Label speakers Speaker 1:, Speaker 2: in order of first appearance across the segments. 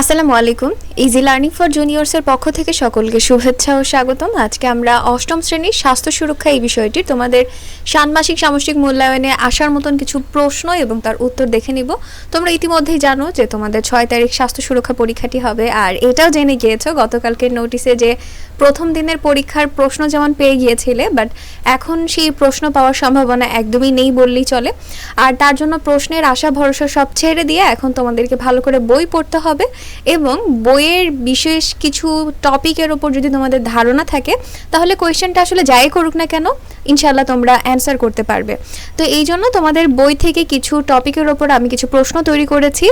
Speaker 1: আসসালামু আলাইকুম। Easy learning for জুনিয়র্সের পক্ষ থেকে সকলকে শুভেচ্ছা ও স্বাগতম। আজকে আমরা অষ্টম শ্রেণির স্বাস্থ্য সুরক্ষা এই বিষয়টি তোমাদের ষান্মাসিক সামষ্টিক মূল্যায়নে আসার মতন কিছু প্রশ্ন এবং তার উত্তর দেখে নিব। তোমরা ইতিমধ্যেই জানো যে তোমাদের ছয় তারিখ স্বাস্থ্য সুরক্ষা পরীক্ষাটি হবে আর এটাও জেনে গিয়েছো, গতকালকের নোটিশে যে প্রথম দিনের পরীক্ষার প্রশ্ন যেমন পেয়ে গিয়েছিলে বাট এখন সেই প্রশ্ন পাওয়ার সম্ভাবনা একদমই নেই বললেই চলে। আর তার জন্য প্রশ্নের আশা ভরসা সব ছেড়ে দিয়ে এখন তোমাদেরকে ভালো করে বই পড়তে হবে এবং বইয়ের বিশেষ কিছু টপিকের ওপর যদি তোমাদের ধারণা থাকে, তাহলে কোয়েশ্চেনটা আসলে যাই করুক না কেন ইনশাল্লাহ তোমরা অ্যান্সার করতে পারবে। তো এই জন্য তোমাদের বই থেকে কিছু টপিকের ওপর আমি কিছু প্রশ্ন তৈরি করেছি।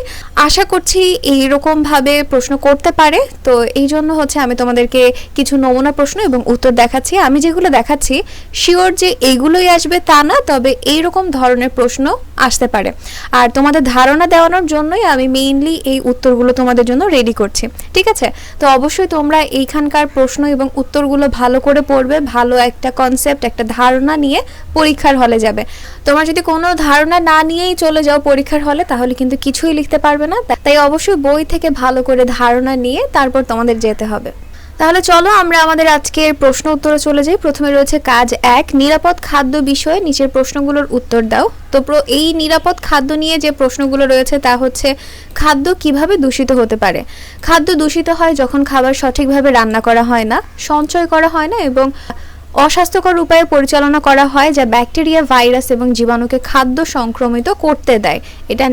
Speaker 1: আশা করছি এইরকমভাবে প্রশ্ন করতে পারে। তো এই জন্য হচ্ছে আমি তোমাদেরকে কিছু নমুনা প্রশ্ন এবং উত্তর দেখাচ্ছি। আমি যেগুলো দেখাচ্ছি শিওর যে এইগুলোই আসবে তা না, তবে এইরকম ধরনের প্রশ্ন আসতে পারে। আর তোমাদের ধারণা দেওয়ানোর জন্যই আমি মেইনলি এই উত্তরগুলো তোমাদের জন্য রেডি করছি। ঠিক আছে? তো অবশ্যই তোমরা এইখানকার প্রশ্ন এবং উত্তরগুলো ভালো করে পড়বে, ভালো একটা কনসেপ্ট একটা ধারণা নিয়ে পরীক্ষার হলে যাবে। তোমার যদি কোনো ধারণা না নিয়েই চলে যাও পরীক্ষার হলে, তাহলে কিন্তু কিছুই লিখতে পারবে না। তাই অবশ্যই বই থেকে ভালো করে ধারণা নিয়ে তারপর তোমাদের যেতে হবে। তাহলে চলো আমরা আমাদের আজকের প্রশ্ন উত্তরে চলে যাই। প্রথমে রয়েছে কাজ এক, নিরাপদ খাদ্য বিষয়ে নিচের প্রশ্নগুলোর উত্তর দাও। তো এই নিরাপদ খাদ্য নিয়ে যে প্রশ্নগুলো রয়েছে তা হচ্ছে খাদ্য কীভাবে দূষিত হতে পারে? খাদ্য দূষিত হয় যখন খাবার সঠিকভাবে রান্না করা হয় না, সঞ্চয় করা হয় না এবং অস্বাস্থ্যকর উপায়ে পরিচালনা করা হয় যা ব্যাকটেরিয়া, ভাইরাস এবং জীবাণুকে খাদ্য সংক্রমিত করতে দেয়। এটা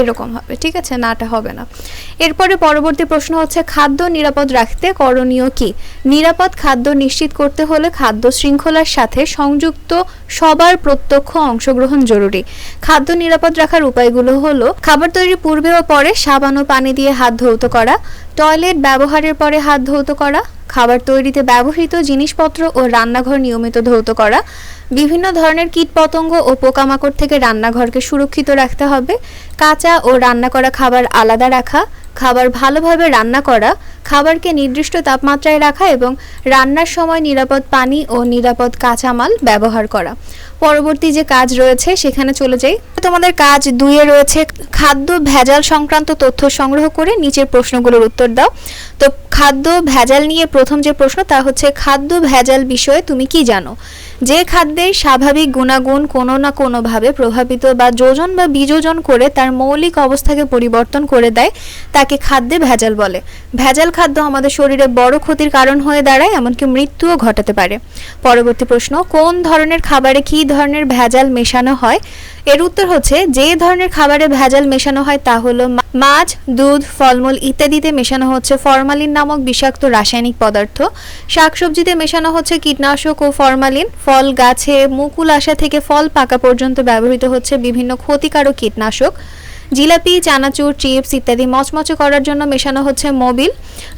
Speaker 1: এরকম হবে, ঠিক আছে? নাটা হবে না। এরপরে পরবর্তী প্রশ্ন হচ্ছে, খাদ্য নিরাপদ রাখতে করণীয় কি? নিরাপদ খাদ্য নিশ্চিত করতে হলে খাদ্য শৃঙ্খলার সাথে সংযুক্ত সবার প্রত্যক্ষ অংশগ্রহণ জরুরি। খাদ্য নিরাপদ রাখার উপায়গুলো হলো, খাবার তৈরির পূর্বে ও পরে সাবান ও পানি দিয়ে হাত ধৌত করা, টয়লেট ব্যবহারের পরে হাত ধৌত করা, খাবার তৈরিতে ব্যবহৃত জিনিসপত্র ও রান্নাঘর নিয়মিত ধৌত করা বিভিন্ন ধরনের কীটপতঙ্গ ও পোকামাকড় থেকে রান্নাঘরকে সুরক্ষিত রাখতে হবে। কাঁচা ও রান্না করা খাবার আলাদা রাখা, খাবার ভালোভাবে রান্না করা, খাবারকে নির্দিষ্ট তাপমাত্রায় রাখা এবং রান্নার সময় নিরাপদ পানি ও নিরাপদ কাঁচামাল ব্যবহার করা। পরবর্তী যে কাজ রয়েছে, সেখানে চলে যাই। তোমাদের কাজ দুইয়ে রয়েছে, খাদ্য ভেজাল সংক্রান্ত তথ্য সংগ্রহ করে নিচের প্রশ্নগুলোর উত্তর দাও। তো, খাদ্য ভেজাল নিয়ে প্রথম যে প্রশ্ন, তা হচ্ছে, খাদ্য ভেজাল বিষয়ে তুমি কি জানো? যে খাদ্যের স্বাভাবিক গুণাগুণ কোনো না কোনোভাবে প্রভাবিত বা যোজন বা বিযোজন করে তার মৌলিক অবস্থাকে পরিবর্তন করে দেয়, তাকে খাদ্যে ভেজাল বলে। ভেজাল খাদ্য আমাদের শরীরে বড় ক্ষতির কারণ হয়ে দাঁড়ায়, এমনকি মৃত্যুও ঘটাতে পারে। পরবর্তী প্রশ্ন, কোন ধরনের খাবারে কী ধরনের ভেজাল মেশানো হয়? এর উত্তর হচ্ছে, যে ধরনের খাবারে ভেজাল মেশানো হয় তা হলো মাছ, দুধ, ফলমূল ইত্যাদিতে মেশানো হচ্ছে ফরমালিন নামক বিষাক্ত রাসায়নিক পদার্থ। শাকসবজিতে মেশানো হচ্ছে কীটনাশক ও ফরমালিন। ফল, গাছে মুকুল আসা থেকে ফল পাকা পর্যন্ত ব্যবহৃত হচ্ছে বিভিন্ন ক্ষতিকারক কীটনাশক। জিলাপি, চানাচুর, চিপস ইত্যাদি মচমচে করার জন্য মেশানো হচ্ছে মোবিল।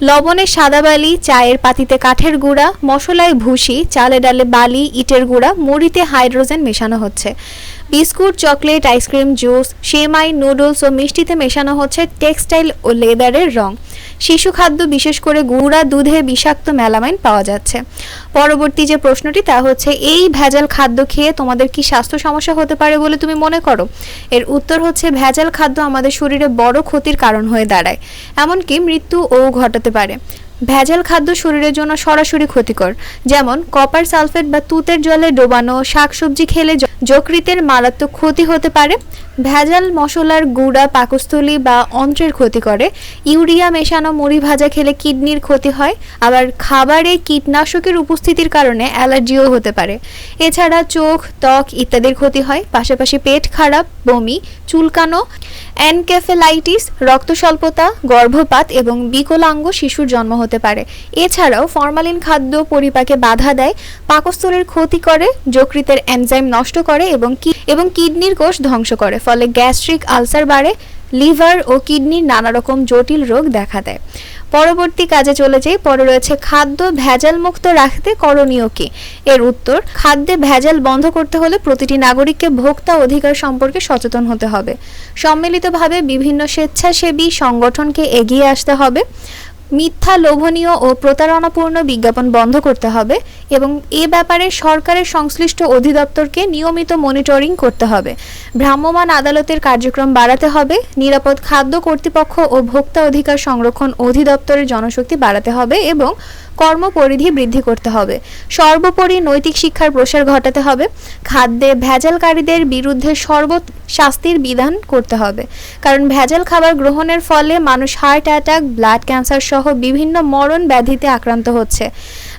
Speaker 1: লবণে সাদা বালি, চায়ের পাতিতে কাঠের গুঁড়া, মশলায় ভুসি চালে ডালে বালি, ইটের গুঁড়া, মুড়িতে হাইড্রোজেন মেশানো হচ্ছে। Biscuit, chocolate, ice cream, juice, সেমাই, নুডলস ও মিষ্টিতে মেশানো হচ্ছে টেক্সটাইল ও লেদারের রং। শিশু খাদ্য, বিশেষ করে গুঁড়া দুধে বিষাক্ত মেলামাইন পাওয়া যাচ্ছে। পরবর্তী যে প্রশ্নটি, তা হচ্ছে, এই ভেজাল খাদ্য খেয়ে তোমাদের কি স্বাস্থ্য সমস্যা হতে পারে বলে তুমি মনে করো? এর উত্তর হচ্ছে, ভেজাল খাদ্য আমাদের শরীরে বড় ক্ষতির কারণ হয়ে দাঁড়ায়। এমনকি মৃত্যু ও ঘটাতে পারে। ভেজাল খাদ্য শরীরের জন্য সরাসরি ক্ষতিকর। যেমন, কপার সালফেট বা তুতের জলে ডোবানো, শাকসবজি খেলে যকৃতের মারাত্মক ক্ষতি হতে পারে। ভেজাল মশলার গুঁড়া পাকস্থলী বা অন্ত্রের ক্ষতি করে। ইউরিয়া মেশানো মুড়ি ভাজা খেলে কিডনির ক্ষতি হয়। আবার খাবারে কীটনাশকের উপস্থিতির কারণে অ্যালার্জিও হতে পারে। এছাড়া চোখ, ত্বক ইত্যাদির ক্ষতি হয়। পাশাপাশি পেট খারাপ, বমি, চুলকানো অ্যানকেফেলাইটিস রক্ত স্বল্পতা গর্ভপাত এবং বিকলাঙ্গ শিশুর জন্ম হতে পারে। এছাড়াও ফরমালিন খাদ্য পরিপাকে বাধা দেয়, পাকস্থলীর ক্ষতি করে, যকৃতের এনজাইম নষ্ট করে এবং এবং কিডনির কোষ ধ্বংস করে। ফলে গ্যাস্ট্রিক আলসার বাড়ে, লিভার ও কিডনির নানা রকম জটিল রোগ দেখা দেয়। পরবর্তী কাজে চলে যাই পরে রয়েছে খাদ্য ভেজাল মুক্ত রাখতে করণীয় কি? এর উত্তর, খাদ্যে ভেজাল বন্ধ করতে হলে প্রতিটি নাগরিককে ভোক্তা অধিকার সম্পর্কে সচেতন হতে হবে। সম্মিলিতভাবে বিভিন্ন স্বেচ্ছাসেবী সংগঠনকে এগিয়ে আসতে হবে। মিথ্যা লোভনীয় ও প্রতারণাপূর্ণ বিজ্ঞাপন বন্ধ করতে হবে এবং এ ব্যাপারে সরকারের সংশ্লিষ্ট অধিদপ্তরকে নিয়মিত মনিটরিং করতে হবে। ভ্রাম্যমাণ আদালতের কার্যক্রম বাড়াতে হবে, নিরাপদ খাদ্য কর্তৃপক্ষ ও ভোক্তা অধিকার সংরক্ষণ অধিদপ্তরের জনশক্তি বাড়াতে হবে এবং কর্মপরিধি বৃদ্ধি করতে হবে। সর্বোপরি নৈতিক শিক্ষার প্রসার ঘটাতে হবে। খাদ্যে ভেজালকারীদের বিরুদ্ধে সর্ব শাস্তির বিধান করতে হবে। কারণ ভেজাল খাবার গ্রহণের ফলে মানুষ হার্ট অ্যাটাক, ব্লাড ক্যান্সার সহ বিভিন্ন মরণ ব্যাধিতে আক্রান্ত হচ্ছে।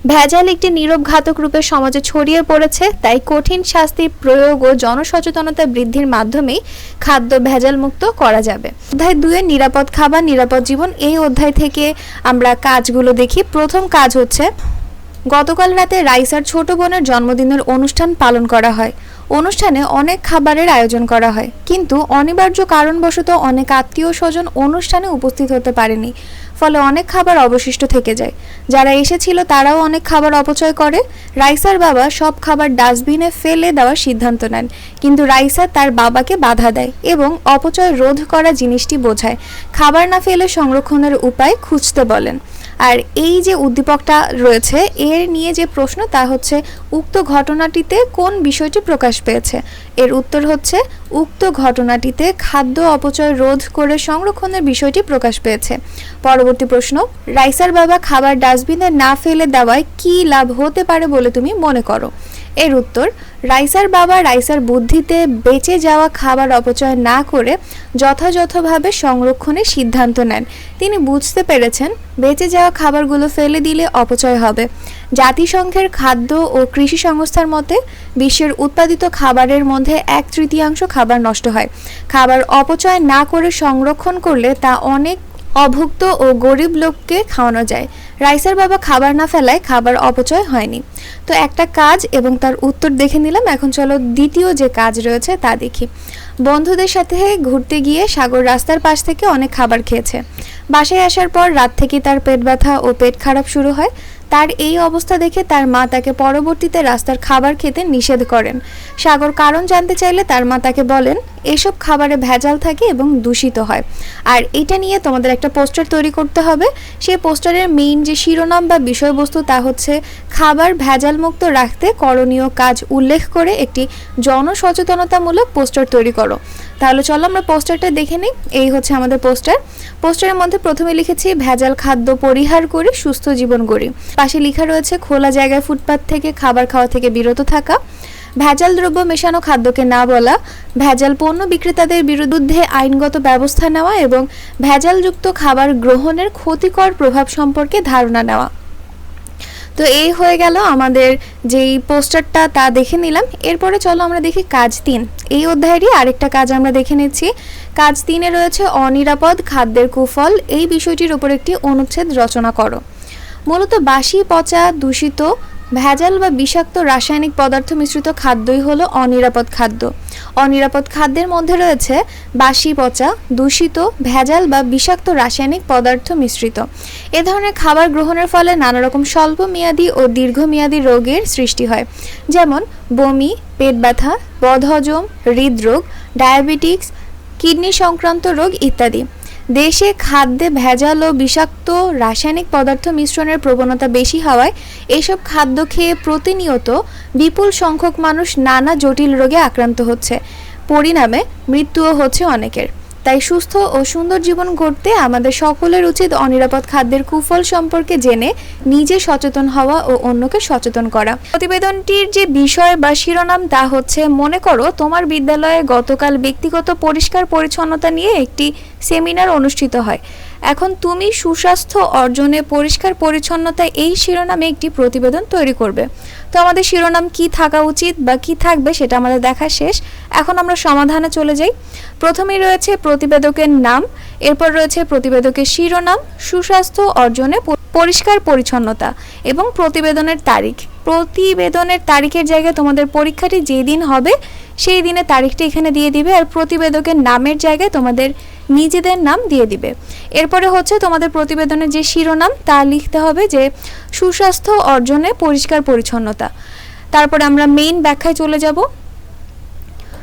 Speaker 1: ভেজাল একটি নীরব ঘাতক রূপে সমাজে ছড়িয়ে পড়েছে, তাই কঠিন শাস্তি প্রয়োগ ও জনসচেতনতা বৃদ্ধির মাধ্যমেই খাদ্য ভেজাল মুক্ত করা যাবে। অধ্যায় দুয়ে নিরাপদ খাবার, নিরাপদ জীবন, এই অধ্যায় থেকে আমরা কাজগুলো দেখি। প্রথম কাজ হচ্ছে, গতকাল রাতে রাইসার ছোট বোনের জন্মদিনের অনুষ্ঠান পালন করা হয়। অনুষ্ঠানে অনেক খাবারের আয়োজন করা হয়। কিন্তু অনিবার্য কারণবশত অনেক আত্মীয় স্বজন অনুষ্ঠানে উপস্থিত হতে পারেনি। ফলে অনেক খাবার অবশিষ্ট থেকে যায়। যারা এসেছিল তারাও অনেক খাবার অপচয় করে। রাইসার বাবা সব খাবার ডাস্টবিনে ফেলে দেওয়ার সিদ্ধান্ত নেন। কিন্তু রাইসা তার বাবাকে বাধা দেয় এবং অপচয় রোধ করা জিনিসটি বোঝায়। খাবার না ফেলে সংরক্ষণের উপায় খুঁজতে বলেন। আর এই যে উদ্দীপকটা রয়েছে, এর নিয়ে যে প্রশ্ন, তা হচ্ছে, উক্ত ঘটনাটিতে কোন বিষয়টি প্রকাশ পেয়েছে? এর উত্তর হচ্ছে, উক্ত ঘটনাটিতে খাদ্য অপচয় রোধ করে সংরক্ষণের বিষয়টি প্রকাশ পেয়েছে। পরবর্তী প্রশ্ন, রাইসার বাবা খাবার ডাস্টবিনে না ফেলে দেওয়ায় কি লাভ হতে পারে বলে তুমি মনে করো? এর উত্তর, রাইসার বাবা রাইসার বুদ্ধিতে বেঁচে যাওয়া খাবার অপচয় না করে যথাযথভাবে সংরক্ষণের সিদ্ধান্ত নেন। তিনি বুঝতে পেরেছেন, বেঁচে যাওয়া খাবারগুলো ফেলে দিলে অপচয় হবে। জাতিসংঘের খাদ্য ও কৃষি সংস্থার মতে, বিশ্বের উৎপাদিত খাবারের মধ্যে এক তৃতীয়াংশ খাবার নষ্ট হয়। খাবার অপচয় না করে সংরক্ষণ করলে তা অনেক অভুক্ত ও গরিব লোককে খাওয়ানো যায়। রাইসার বাবা খাবার না ফেলায় খাবার অপচয় হয়নি। তো একটা কাজ এবং তার উত্তর দেখে নিলাম। এখন চলো দ্বিতীয় যে কাজ রয়েছে তা দেখি। বন্ধুদের সাথে ঘুরতে গিয়ে সাগর রাস্তার পাশ থেকে অনেক খাবার খেয়েছে। বাসায় আসার পর রাত থেকে তার পেট ব্যথা ও পেট খারাপ শুরু হয়। তার এই অবস্থা দেখে তার মা তাকে পরবর্তীতে রাস্তার খাবার খেতে নিষেধ করেন। সাগর কারণ জানতে চাইলে তার মা তাকে বলেন, এসব খাবারে ভেজাল থাকে এবং দূষিত হয়। আর এটা নিয়ে তোমাদের একটা পোস্টার তৈরি করতে হবে। সেই পোস্টারের মেইন যে শিরোনাম বা বিষয়বস্তু তা হচ্ছে, খাবার ভেজাল মুক্ত রাখতে করণীয় কাজ উল্লেখ করে একটি জনসচেতনতামূলক পোস্টার তৈরি করো। তাহলে চলো আমরা পোস্টারটা দেখে নিই। এই হচ্ছে আমাদের পোস্টার। পোস্টারের মধ্যে প্রথমে লিখেছি, ভেজাল খাদ্য পরিহার করে সুস্থ জীবন গড়ি। পাশে লেখা রয়েছে, খোলা জায়গায় ফুটপাত থেকে, খাবার খাওয়া থেকে বিরত থাকা। ভেজাল দ্রব্য মেশানো খাদ্যকে না বলা, ভেজাল পণ্য বিক্রেতাদের বিরুদ্ধে আইনগত ব্যবস্থা নেওয়া এবং ভেজালযুক্ত খাবার গ্রহণের ক্ষতিকর প্রভাব সম্পর্কে ধারণা নেওয়া। তো এই হয়ে গেল আমাদের যেই পোস্টারটা, তা দেখে নিলাম। এরপরে চলো আমরা দেখি কাজ তিন। এই অধ্যায়েরই আরেকটা কাজ আমরা দেখে নিচ্ছি। কাজ তিনে রয়েছে, অনিরাপদ খাদ্যের কুফল। এই বিষয়টির উপর একটি অনুচ্ছেদ রচনা করো। মূলত বাসি, পচা, দূষিত, ভেজাল বা বিষাক্ত রাসায়নিক পদার্থ মিশ্রিত খাদ্যই হলো অনিরাপদ খাদ্য। অনিরাপদ খাদ্যের মধ্যে রয়েছে বাসি, পচা, দূষিত, ভেজাল বা বিষাক্ত রাসায়নিক পদার্থ মিশ্রিত। এ ধরনের খাবার গ্রহণের ফলে নানা রকম স্বল্পমেয়াদী ও দীর্ঘমেয়াদী রোগের সৃষ্টি হয়। যেমন বমি, পেট ব্যথা, বদহজম, হৃদরোগ, ডায়াবেটিক্স, কিডনি সংক্রান্ত রোগ ইত্যাদি। দেশে খাদ্যে ভেজাল ও বিষাক্ত রাসায়নিক পদার্থ মিশ্রণের প্রবণতা বেশি হওয়ায় এসব খাদ্য খেয়ে প্রতিনিয়ত বিপুল সংখ্যক মানুষ নানা জটিল রোগে আক্রান্ত হচ্ছে। পরিণামে মৃত্যুও হচ্ছে অনেকের। তাই সুস্থ ও সুন্দর জীবন গড়তে আমাদের সকলের উচিত অনিরাপদ খাদ্যের কুফল সম্পর্কে জেনে নিজে সচেতন হওয়া ও অন্যকে সচেতন করা। প্রতিবেদনটির যে বিষয় বা শিরোনাম তা হচ্ছে, মনে করো তোমার বিদ্যালয়ে গতকাল ব্যক্তিগত পরিষ্কার পরিচ্ছন্নতা নিয়ে একটি সেমিনার অনুষ্ঠিত হয়। এখন তুমি সুস্বাস্থ্য অর্জনে পরিষ্কার পরিচ্ছন্নতা এই শিরোনামে একটি প্রতিবেদন তৈরি করবে। তো আমাদের শিরোনাম কি থাকা উচিত বা কি থাকবে সেটা আমাদের দেখা শেষ। এখন আমরা সমাধানে চলে যাই। প্রথমেই রয়েছে প্রতিবেদকের নাম, এরপর রয়েছে প্রতিবেদকের শিরোনাম, সুস্বাস্থ্য অর্জনে পরিষ্কার পরিচ্ছন্নতা এবং প্রতিবেদনের তারিখ। প্রতিবেদনের তারিখের জায়গায় তোমাদের পরীক্ষাটি যেদিন হবে, সেই দিনের তারিখটি এখানে দিয়ে দিবে আর প্রতিবেদকের নামের জায়গায় তোমাদের নিজেদের নাম দিয়ে দিবে। এরপরে হচ্ছে তোমাদের প্রতিবেদনের যে শিরোনাম, তা লিখতে হবে যে, সুস্বাস্থ্য অর্জনে পরিষ্কার পরিচ্ছন্নতা। তারপরে আমরা মেইন ব্যাখ্যায় চলে যাব।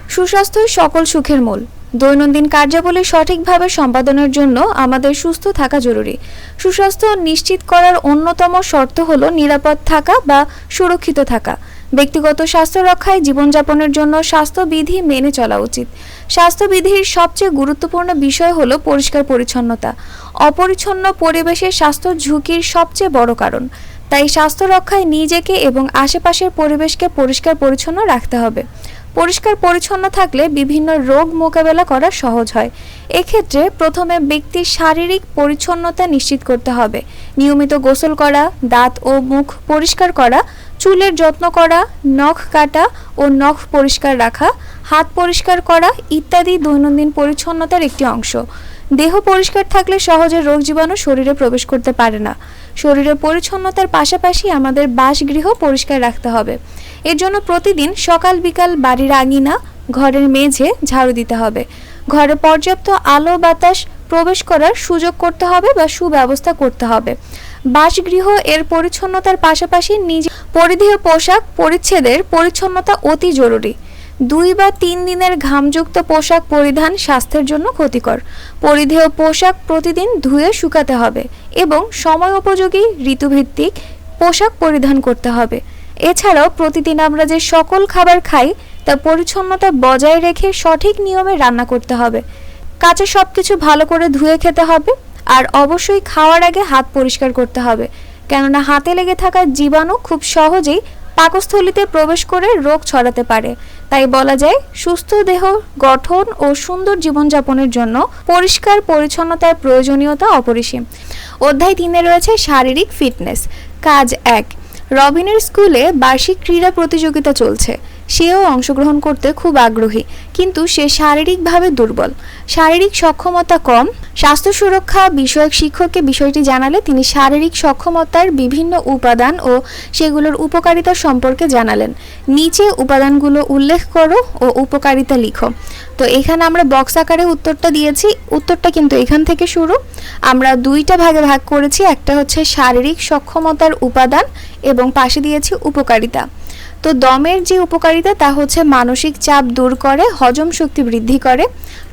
Speaker 1: সুস্বাস্থ্যই সকল সুখের মূল। দৈনন্দিন কার্যাবলী সঠিকভাবে সম্পাদনের জন্য আমাদের সুস্থ থাকা জরুরি। সুস্বাস্থ্য নিশ্চিত করার অন্যতম শর্ত হল নিরাপদ থাকা বা সুরক্ষিত থাকা। ব্যক্তিগত স্বাস্থ্য রক্ষায় জীবনযাপনের জন্য স্বাস্থ্যবিধি মেনে চলা উচিত। স্বাস্থ্যবিধির সবচেয়ে গুরুত্বপূর্ণ বিষয় হল পরিষ্কার পরিচ্ছন্নতা। অপরিচ্ছন্ন পরিবেশের স্বাস্থ্য ঝুঁকির সবচেয়ে বড় কারণ। তাই স্বাস্থ্য রক্ষায় নিজেকে এবং আশেপাশের পরিবেশকে পরিষ্কার পরিচ্ছন্ন রাখতে হবে। পরিষ্কার পরিচ্ছন্ন থাকলে বিভিন্ন রোগ মোকাবেলা করা সহজ হয়। এক্ষেত্রে প্রথমে ব্যক্তির শারীরিক পরিচ্ছন্নতা নিশ্চিত করতে হবে। নিয়মিত গোসল করা, দাঁত ও মুখ পরিষ্কার করা, চুলের যত্ন করা, নখ কাটা ও নখ পরিষ্কার রাখা, হাত পরিষ্কার করা ইত্যাদি দৈনন্দিন পরিচ্ছন্নতার একটি অংশ। দেহ পরিষ্কার থাকলে সহজে রোগ জীবাণু শরীরে প্রবেশ করতে পারে না। শরীরের পরিচ্ছন্নতার পাশাপাশি আমাদের বাসগৃহ পরিষ্কার রাখতে হবে। এর জন্য প্রতিদিন সকাল বিকাল বাড়ির আঙিনা ঘরের মেঝে ঝাড়ু দিতে হবে। ঘরে পর্যাপ্ত আলো, বাতাস প্রবেশ করার সুযোগ করতে হবে বা সুব্যবস্থা করতে হবে। বাসগৃহ এর পরিচ্ছন্নতার পাশাপাশি নিজে পরিধেয় পোশাক পরিচ্ছেদের পরিচ্ছন্নতা অতি জরুরি। দুই বা তিন দিনের ঘামযুক্ত পোশাক পরিধান স্বাস্থ্যের জন্য ক্ষতিকর। পরিধেয় পোশাক প্রতিদিন ধুয়ে শুকাতে হবে এবং সময় উপযোগী, ঋতুভিত্তিক পোশাক পরিধান করতে হবে। এছাড়াও প্রতিদিন আমরা যে সকল খাবার খাই, তা পরিচ্ছন্নতা বজায় রেখে সঠিক নিয়মে রান্না করতে হবে। কাঁচা সব কিছু ভালো করে ধুয়ে খেতে হবে আর অবশ্যই খাওয়ার আগে হাত পরিষ্কার করতে হবে। কেননা হাতে লেগে থাকা জীবাণু খুব সহজেই পাকস্থলিতে প্রবেশ করে রোগ ছড়াতে পারে। তাই বলা যায়, সুস্থ দেহ গঠন ও সুন্দর জীবনযাপনের জন্য পরিষ্কার পরিচ্ছন্নতার প্রয়োজনীয়তা অপরিসীম। অধ্যায় তিনে রয়েছে শারীরিক ফিটনেস। কাজ এক রবিনের স্কুলে বার্ষিক ক্রীড়া প্রতিযোগিতা চলছে। সেও অংশগ্রহণ করতে খুব আগ্রহী, কিন্তু সে শারীরিকভাবে দুর্বল। শারীরিক সক্ষমতা কম। স্বাস্থ্য সুরক্ষা বিষয়ক শিক্ষককে বিষয়টি জানালে তিনি শারীরিক সক্ষমতার বিভিন্ন উপাদান ও সেগুলোর উপকারিতা সম্পর্কে জানালেন। নিচে উপাদানগুলো উল্লেখ করো ও উপকারিতা লিখো। তো এখানে আমরা বক্স আকারে উত্তরটা দিয়েছি। উত্তরটা কিন্তু এখান থেকে শুরু। আমরা দুইটা ভাগে ভাগ করেছি। একটা হচ্ছে শারীরিক সক্ষমতার উপাদান এবং পাশে দিয়েছি উপকারিতা। তো দমের যে উপকারিতা তা হচ্ছে মানসিক চাপ দূর করে, হজম শক্তি বৃদ্ধি করে।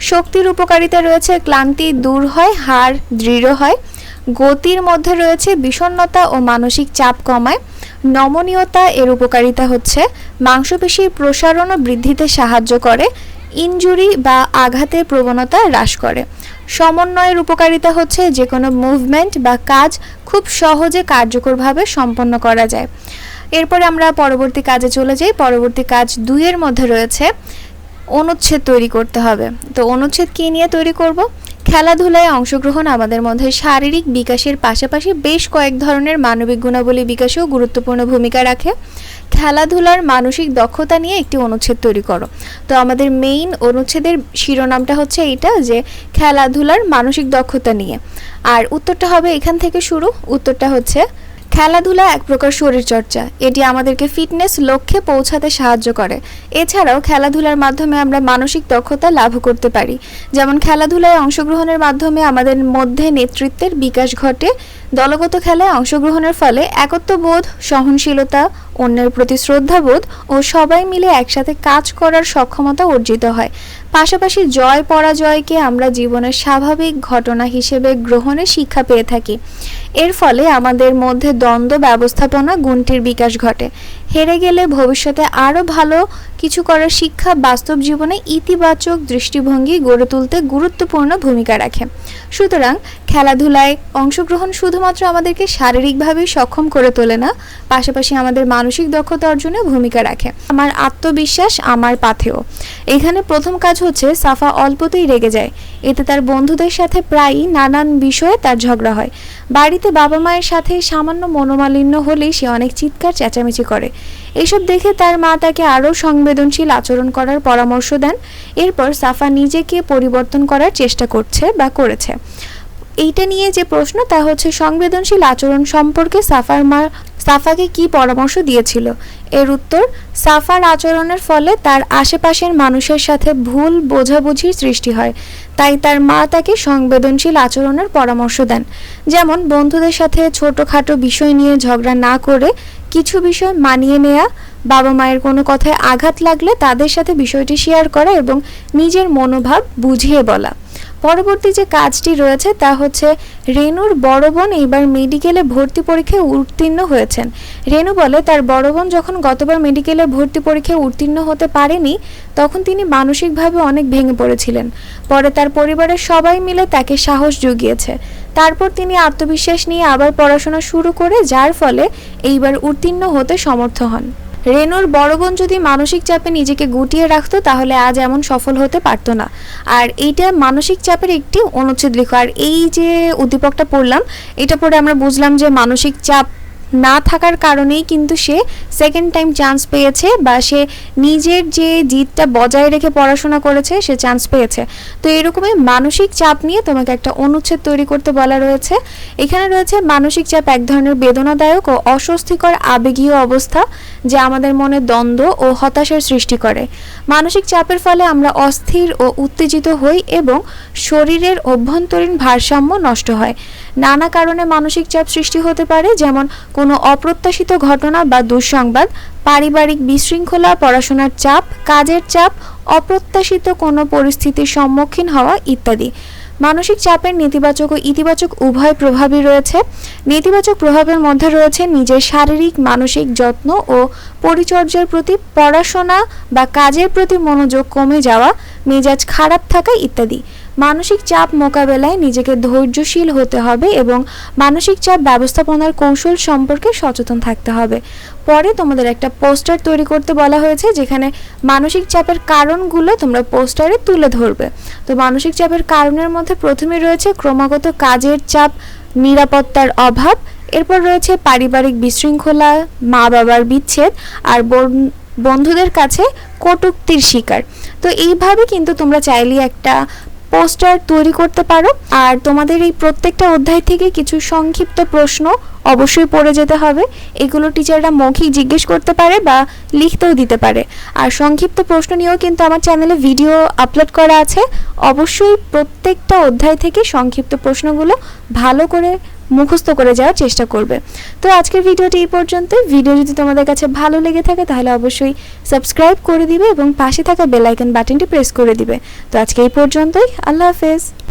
Speaker 1: শক্তির উপকারিতা রয়েছে ক্লান্তি দূর হয়, হাড় দৃঢ় হয়। গতির মধ্যে রয়েছে বিষণ্ণতা ও মানসিক চাপ কমায়। নমনীয়তা এর উপকারিতা হচ্ছে মাংসপেশির প্রসারণ ও বৃদ্ধিতে সাহায্য করে, ইনজুরি বা আঘাতের প্রবণতা হ্রাস করে। সমন্বয়ের উপকারিতা হচ্ছে যে কোনো মুভমেন্ট বা কাজ খুব সহজে কার্যকরভাবে সম্পন্ন করা যায়। এরপরে আমরা পরবর্তী কাজে চলে যাই। পরবর্তী কাজ দুইয়ের মধ্যে রয়েছে অনুচ্ছেদ তৈরি করতে হবে। তো অনুচ্ছেদ কী নিয়ে তৈরি করব? খেলাধুলায় অংশগ্রহণ আমাদের মধ্যে শারীরিক বিকাশের পাশাপাশি বেশ কয়েক ধরনের মানবিক গুণাবলী বিকাশেও গুরুত্বপূর্ণ ভূমিকা রাখে। খেলাধুলার মানসিক দক্ষতা নিয়ে একটি অনুচ্ছেদ তৈরি করো। তো আমাদের মেইন অনুচ্ছেদের শিরোনামটা হচ্ছে এইটা যে খেলাধুলার মানসিক দক্ষতা নিয়ে। আর উত্তরটা হবে এখান থেকে শুরু। উত্তরটা হচ্ছে খেলাধুলা এক প্রকার শরীরচর্চা। এটি আমাদেরকে ফিটনেস লক্ষ্যে পৌঁছাতে সাহায্য করে। এছাড়াও খেলাধুলার মাধ্যমে আমরা মানসিক দক্ষতা লাভ করতে পারি। যেমন খেলাধুলায় অংশগ্রহণের মাধ্যমে আমাদের মধ্যে নেতৃত্বের বিকাশ ঘটে। দলগত খেলায় অংশগ্রহণের ফলে একত্ববোধ, সহনশীলতা, অন্যের প্রতি শ্রদ্ধাবোধ ও সবাই মিলে একসাথে কাজ করার সক্ষমতা অর্জিত হয়। পাশাপাশি জয় পরাজয়কে আমরা জীবনের স্বাভাবিক ঘটনা হিসেবে গ্রহণে শিক্ষা পেয়ে থাকি। এর ফলে আমাদের মধ্যে দ্বন্দ্ব ব্যবস্থাপনা গুণটির বিকাশ ঘটে। হেরে গেলে ভবিষ্যতে আরও ভালো কিছু করার শিক্ষা বাস্তব জীবনে ইতিবাচক দৃষ্টিভঙ্গি গড়ে তুলতে গুরুত্বপূর্ণ ভূমিকা রাখে। সুতরাং খেলাধুলায় অংশগ্রহণ শুধুমাত্র আমাদেরকে শারীরিকভাবেই সক্ষম করে তোলে না, পাশাপাশি আমাদের মানসিক দক্ষতা অর্জনে ভূমিকা রাখে। আমার আত্মবিশ্বাস আমার পাথেও এখানে প্রথম কাজ হচ্ছে সাফা অল্পতেই রেগে যায়। এতে তার বন্ধুদের সাথে প্রায়ই নানান বিষয়ে তার ঝগড়া হয়। বাড়িতে বাবা মায়ের সাথে সামান্য মনোমালিন্য হলেই সে অনেক চিৎকার, চেঁচামেচি করে। এসব দেখে তার মা তাকে আরও সংবেদনশীল আচরণ করার পরামর্শ দেন। এরপর সাফা নিজেকে পরিবর্তন করার চেষ্টা করছে বা করেছে। এইটা নিয়ে যে প্রশ্ন, তা হচ্ছে সংবেদনশীল আচরণ সম্পর্কে সাফার মা সাফাকে কি পরামর্শ দিয়েছিল? এর উত্তর, সাফার আচরণের ফলে তার আশেপাশের মানুষের সাথে ভুল বোঝাবুঝির সৃষ্টি হয়। তাই তার মা তাকে সংবেদনশীল আচরণের পরামর্শ দেন। যেমন বন্ধুদের সাথে ছোটোখাটো বিষয় নিয়ে ঝগড়া না করে কিছু বিষয় মানিয়ে নেয়া, বাবা মায়ের কোনো কথায় আঘাত লাগলে তাদের সাথে বিষয়টি শেয়ার করা এবং নিজের মনোভাব বুঝিয়ে বলা। পরবর্তী যে কাজটি রয়েছে তা হচ্ছে, রেনুর বড় বোন এইবার মেডিকেলে ভর্তি পরীক্ষায় উত্তীর্ণ হয়েছেন। রেনু বলে, তার বড় বোন যখন গতবার মেডিকেলে ভর্তি পরীক্ষায় উত্তীর্ণ হতে পারেনি, তখন তিনি মানসিকভাবে অনেক ভেঙে পড়েছিলেন। পরে তার পরিবারের সবাই মিলে তাকে সাহস জুগিয়েছে। তারপর তিনি আত্মবিশ্বাস নিয়ে আবার পড়াশোনা শুরু করে, যার ফলে এইবার উত্তীর্ণ হতে সমর্থ হন। রেনুর বড় বোন যদি মানসিক চাপে নিজেকে গুটিয়ে রাখতো, তাহলে আজ এমন সফল হতে পারতো না। আর এইটা মানসিক চাপের একটি অনুচ্ছেদ লেখা। আর এই যে উদ্দীপকটা পড়লাম, এটা পরে আমরা বুঝলাম যে মানসিক চাপ না থাকার কারণেই কিন্তু সে সেকেন্ড টাইম চান্স পেয়েছে বা সে নিজের যে জিতটা বজায় রেখে পড়াশোনা করেছে, সে চান্স পেয়েছে। তো এরকমই মানসিক চাপ নিয়ে তোমাকে একটা অনুচ্ছেদ তৈরি করতে বলা রয়েছে। এখানে রয়েছে মানসিক চাপ এক ধরনের বেদনাদায়ক ও অস্বস্তিকর আবেগীয় অবস্থা যা আমাদের মনে দ্বন্দ্ব ও হতাশার সৃষ্টি করে। মানসিক চাপের ফলে আমরা অস্থির ও উত্তেজিত হই এবং শরীরের অভ্যন্তরীণ ভারসাম্য নষ্ট হয়। নানা কারণে মানসিক চাপ সৃষ্টি হতে পারে, যেমন কোনো অপ্রত্যাশিত ঘটনা বা দুঃসংবাদ, পারিবারিক বিশৃঙ্খলা, পড়াশোনার চাপ, কাজের চাপ, অপ্রত্যাশিত কোনো পরিস্থিতির সম্মুখীন হওয়া ইত্যাদি। মানসিক চাপের নেতিবাচক ও ইতিবাচক উভয় প্রভাবই রয়েছে। নেতিবাচক প্রভাবের মধ্যে রয়েছে নিজের শারীরিক, মানসিক যত্ন ও পরিচর্যার প্রতি পড়াশোনা বা কাজের প্রতি মনোযোগ কমে যাওয়া, মেজাজ খারাপ থাকা ইত্যাদি। মানসিক চাপ মোকাবেলায় নিজেকে ধৈর্যশীল হতে হবে এবং মানসিক চাপ ব্যবস্থাপনার কৌশল সম্পর্কে সচেতন থাকতে হবে। পরে তোমাদের একটা পোস্টার তৈরি করতে বলা হয়েছে, যেখানে মানসিক চাপের কারণগুলো তোমরা পোস্টারে তুলে ধরবে। তো মানসিক চাপের কারণের মধ্যে প্রথমে রয়েছে ক্রমাগত কাজের চাপ, নিরাপত্তার অভাব, এরপর রয়েছে পারিবারিক বিশৃঙ্খলা মা বাবার বিচ্ছেদ, আর বন- বন্ধুদের কাছে কটূক্তির শিকার। তো এইভাবে কিন্তু তোমরা চাইলে একটা পোস্টার তৈরি করতে পারো। আর তোমাদের এই প্রত্যেকটা অধ্যায় থেকে কিছু সংক্ষিপ্ত প্রশ্ন অবশ্যই পড়ে যেতে হবে। এগুলো টিচাররা মৌখিক জিজ্ঞেস করতে পারে বা লিখতেও দিতে পারে। আর সংক্ষিপ্ত প্রশ্ন নিয়েও কিন্তু আমার চ্যানেলে ভিডিও আপলোড করা আছে। অবশ্যই প্রত্যেকটা অধ্যায় থেকে সংক্ষিপ্ত প্রশ্নগুলো ভালো করে মুখস্থ করে যাওয়ার চেষ্টা করবে। তো আজকের ভিডিওটি এই পর্যন্ত ভিডিও যদি তোমাদের কাছে ভালো লেগে থাকে তাহলে অবশ্যই সাবস্ক্রাইব করে দিবে এবং পাশে থাকা বেলাইকন বাটনটি প্রেস করে দিবে। তো আজকে এই পর্যন্তই। আল্লাহ হাফেজ।